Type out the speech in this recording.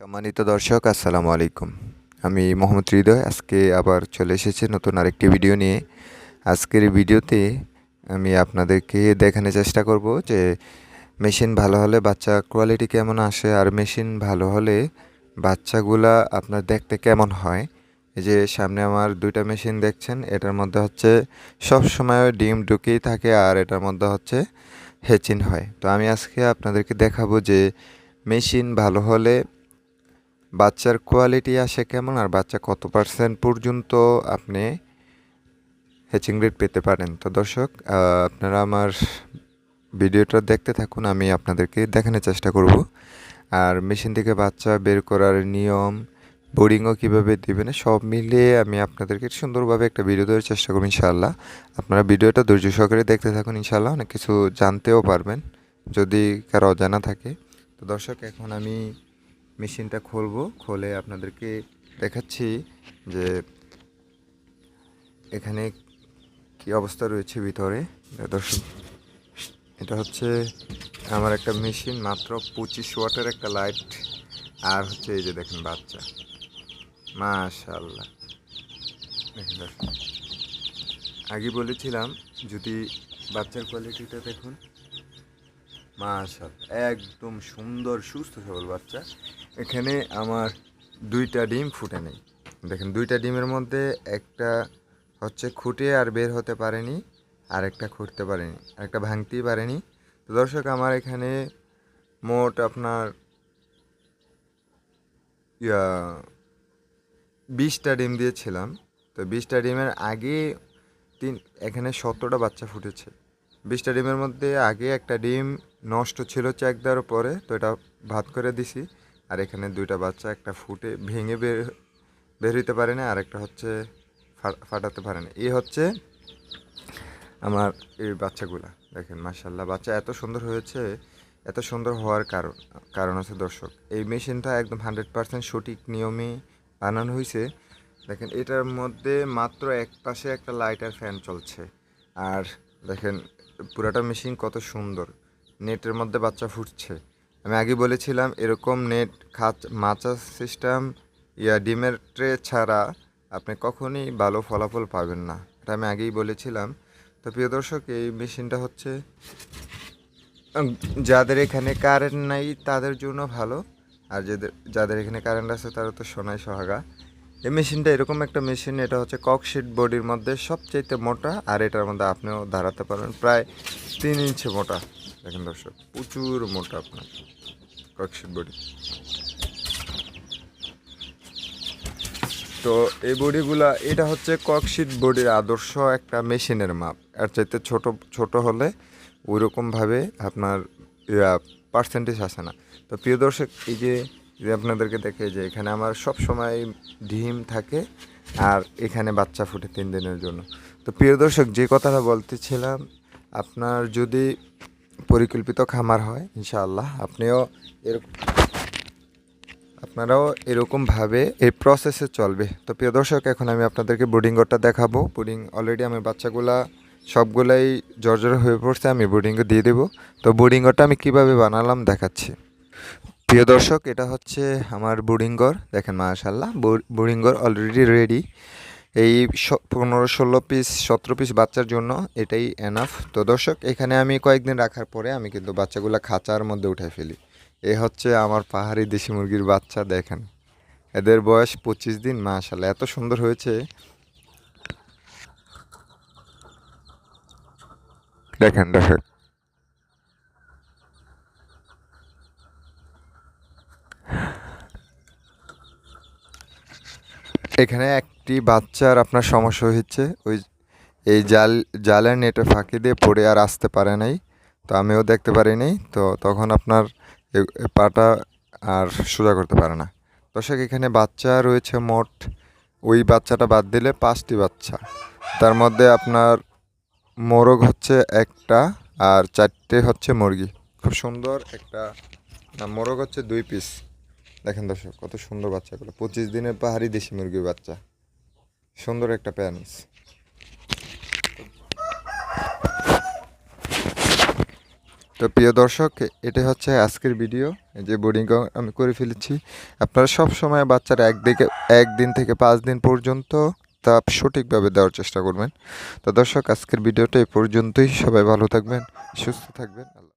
সম্মানিত দর্শক, আসসালামু আলাইকুম। আমি মোহাম্মদ হৃদয়, আজকে আবার চলে এসেছি নতুন আরেকটি ভিডিও নিয়ে। আজকের ভিডিওতে আমি আপনাদেরকে দেখানোর চেষ্টা করব যে মেশিন ভালো হলে বাচ্চা কোয়ালিটি কেমন আসে আর মেশিন ভালো হলে বাচ্চাগুলা আপনার দেখতে কেমন হয়। এই যে সামনে আমার দুইটা মেশিন দেখছেন, এটার মধ্যে হচ্ছে সব সময় ডিম ঢুকেই থাকে আর এটার মধ্যে হচ্ছে হেচিন হয়। তো আমি আজকে আপনাদেরকে দেখাবো যে মেশিন ভালো হলে বাচ্চার কোয়ালিটি আসে কেমন আর বাচ্চা কত পার্সেন্ট পর্যন্ত আপনি হ্যাচিং রেট পেতে পারেন? তো দর্শক আপনারা আমার ভিডিওটা দেখতে থাকুন, আমি আপনাদেরকে দেখানোর চেষ্টা করব। আর মেশিন থেকে বাচ্চা বের করার নিয়ম বোর্ডিংও কীভাবে দেবেন, সব মিলিয়ে আমি আপনাদেরকে সুন্দরভাবে একটা ভিডিও দেওয়ার চেষ্টা করব ইনশাআল্লাহ। আপনারা ভিডিওটা ধৈর্য সহকারে দেখতে থাকুন ইনশাআল্লাহ, অনেক কিছু জানতেও পারবেন যদি কারও অজানা থাকে। তো দর্শক, এখন আমি মেশিনটা খুলবো, খুলে আপনাদেরকে দেখাচ্ছি যে এখানে কি অবস্থা রয়েছে ভিতরে। দর্শক, এটা হচ্ছে আমার একটা মেশিন, মাত্র পঁচিশ ওয়াটের একটা লাইট। আর হচ্ছে এই যে দেখেন বাচ্চা। মাশাল্লাহ দেখেন আগে বলেছিলাম যদি বাচ্চার কোয়ালিটিটা দেখুন মাশাল একদম সুন্দর, সুস্থ সবল বাচ্চা। এখানে আমার দুইটা ডিম ফুটে নেই। দেখেন, দুইটা ডিমের মধ্যে একটা হচ্ছে খুঁটে আর বের হতে পারেনি আর একটা খুঁটতে পারেনি আর একটা ভাঙতেই পারেনি। তো দর্শক, আমার এখানে মোট আপনার, ইয়া, বিশটা ডিম দিয়েছিলাম। তো বিশটা ডিমের আগে তিন, এখানে সতেরোটা বাচ্চা ফুটেছে। বিশটা ডিমের মধ্যে আগে একটা ডিম নষ্ট ছিল চেক দেওয়ার পরে তো এটা ভাত করে দিছি। আর এখানে দুইটা বাচ্চা, একটা ফুটে ভেঙে বের বের হইতে পারে না আর একটা হচ্ছে ফাটাতে পারে না। এই হচ্ছে আমার এই বাচ্চাগুলা। দেখেন মার্শাল্লাহ বাচ্চা এত সুন্দর হয়েছে, এত সুন্দর হওয়ার কারণ কারণ হচ্ছে দর্শক। এই মেশিনটা একদম হান্ড্রেড পার্সেন্ট সঠিক নিয়মে বানানো হয়েছে দেখেন, এটার মধ্যে মাত্র এক পাশে একটা লাইটার ফ্যান চলছে। আর দেখেন, পুরাটা মেশিন কত সুন্দর। নেটের মধ্যে বাচ্চা ফুটছে। আমি আগে বলেছিলাম, এরকম নেট খাঁচ, মাচা সিস্টেম, ইয়া ডিমের ট্রে ছাড়া আপনি কখনই ভালো ফলাফল পাবেন না। এটা আমি আগেই বলেছিলাম। তো প্রিয় দর্শক, এই মেশিনটা হচ্ছে যাদের এখানে কারেন্ট নাই তাদের জন্য ভালো। আর যাদের যাদের এখানে কারেন্ট আছে তারা তো সোনায় সোহাগা। এই মেশিনটা এরকম একটা মেশিন, এটা হচ্ছে ককশিট বডির মধ্যে সবচাইতে মোটা, আর এটার মধ্যে আপনিও দাঁড়াতে পারবেন, প্রায় তিন ইঞ্চি মোটা। দেখেন দর্শক, প্রচুর মোটা আপনার ককশিট বডি। তো এই বডিগুলা, এটা হচ্ছে ককশিট বডির আদর্শ একটা মেশিনের মাপ। এর চাইতে ছোট ছোট হলে ওইরকমভাবে আপনার পার্সেন্টেজ আসে না। তো প্রিয় দর্শক, এই যে যে আপনাদেরকে দেখে যে এখানে আমার সব সময় ডিম থাকে আর এখানে বাচ্চা ফুটে তিন দিনের জন্য। তো প্রিয় দর্শক, যে কথাটা বলতেছিলাম, আপনার যদি পরিকল্পিত খামার হয়, ইনশাআল্লাহ আপনিও এরকম আপনারাও এরকমভাবে এই প্রসেসে চলবে। তো প্রিয় দর্শক, এখন আমি আপনাদেরকে বোর্ডিং ঘরটা দেখাবো। বোর্ডিং অলরেডি আমি বাচ্চাগুলা সবগুলাই জর্জর হয়ে পড়ছে, আমি বোর্ডিংয়ে দিয়ে দেবো। তো বোর্ডিং ঘরটা আমি কীভাবে বানালাম দেখাচ্ছি। প্রিয় দর্শক, এটা হচ্ছে আমার বোর্ডিং দেখেন মাশাল্লাহ ঘর অলরেডি রেডি এই পনেরো, ষোলো পিস সতেরো পিস বাচ্চার জন্য এটাই এনাফ তো দর্শক, এখানে আমি কয়েকদিন রাখার পরে আমি কিন্তু বাচ্চাগুলো খাঁচার মধ্যে উঠে ফেলি। এ হচ্ছে আমার পাহাড়ি দেশি মুরগির বাচ্চা, দেখেন। এদের বয়স পঁচিশ দিন মাশাল্লাহ এত সুন্দর হয়েছে। দেখেন দেখেন। এখানে একটি বাচ্চার আপনার সমস্যা হয়েছে, ওই এই জাল, জালের নেটে ফাঁকি দিয়ে পড়ে আর আসতে পারে নাই, তো আমিও দেখতে পারি নাই, তো তখন আপনার পাটা আর সোজা করতে পারে না। দর্শক এখানে বাচ্চা রয়েছে মোট, ওই বাচ্চাটা বাদ দিলে পাঁচটি বাচ্চা। তার মধ্যে আপনার মোরগ হচ্ছে একটা আর চারটে হচ্ছে মুরগি। খুব সুন্দর একটা, মোরগ হচ্ছে দুই পিস দেখেন দর্শক, কত সুন্দর বাচ্চাগুলো। পঁচিশ দিনের পাহাড়ি দেশি মুরগির বাচ্চা। সুন্দর একটা প্যান্স তো প্রিয় দর্শক এটা হচ্ছে আজকের ভিডিও। যে বোর্ডিং আমি করে ফেলেছি। আপনারা সব সময় বাচ্চারা একদিকে একদিন থেকে পাঁচ দিন পর্যন্ত তা সঠিকভাবে দেওয়ার চেষ্টা করবেন। তো দর্শক, আজকের ভিডিওটা এই পর্যন্তই। সবাই ভালো থাকবেন, সুস্থ থাকবেন। আল্লাহ